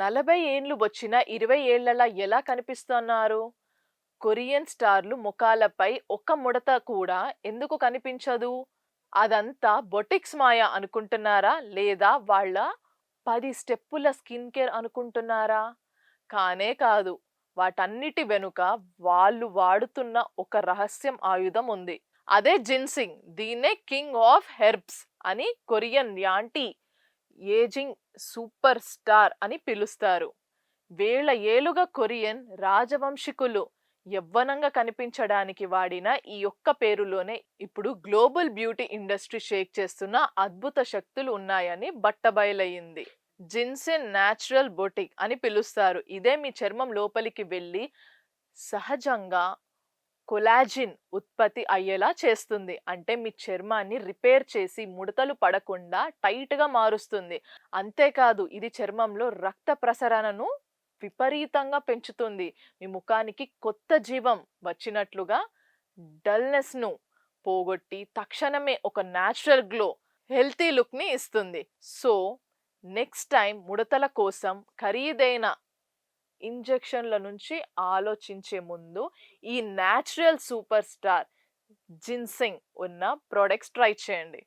నలభై ఏండ్లు వచ్చిన ఇరవై ఏళ్ళలా ఎలా కనిపిస్తున్నారు? కొరియన్ స్టార్లు ముఖాలపై ఒక్క ముడత కూడా ఎందుకు కనిపించదు? అదంతా బొటిక్స్ మాయ అనుకుంటున్నారా? లేదా వాళ్ళ పది స్టెప్పుల స్కిన్ కేర్ అనుకుంటున్నారా? కానే కాదు వాటన్నిటి వెనుక వాళ్ళు వాడుతున్న ఒక రహస్యం ఆయుధం ఉంది. అదే జిన్సింగ్ దీన్నే కింగ్ ఆఫ్ హెర్బ్స్ అని Korean anti ageing super star అని పిలుస్తారు. వేల ఏలుగా కొరియన్ రాజవంశికులు యవ్వనంగా కనిపించడానికి వాడిన ఈ ఒక్క పేరులోనే ఇప్పుడు గ్లోబల్ బ్యూటీ ఇండస్ట్రీ షేక్ చేస్తున్న అద్భుత శక్తులు ఉన్నాయని బట్టబయలయ్యింది జిన్సెన్ న్యాచురల్ బొటిక్ అని పిలుస్తారు. ఇదే మీ చర్మం లోపలికి వెళ్ళి సహజంగా కొలాజిన్ ఉత్పత్తి అయ్యేలా చేస్తుంది. అంటే మీ చర్మాన్ని రిపేర్ చేసి ముడతలు పడకుండా టైట్గా మారుస్తుంది. అంతేకాదు ఇది చర్మంలో రక్త ప్రసరణను విపరీతంగా పెంచుతుంది. మీ ముఖానికి కొత్త జీవం వచ్చినట్లుగా డల్నెస్ను పోగొట్టి తక్షణమే ఒక న్యాచురల్ గ్లో హెల్తీ లుక్ని ఇస్తుంది. సో నెక్స్ట్ టైం ముడతల కోసం ఖరీదైన ఇంజెక్షన్ల నుంచి ఆలోచించే ముందు ఈ న్యాచురల్ సూపర్ స్టార్ జిన్సింగ్ ఉన్న ప్రోడక్ట్స్ ట్రై చేయండి.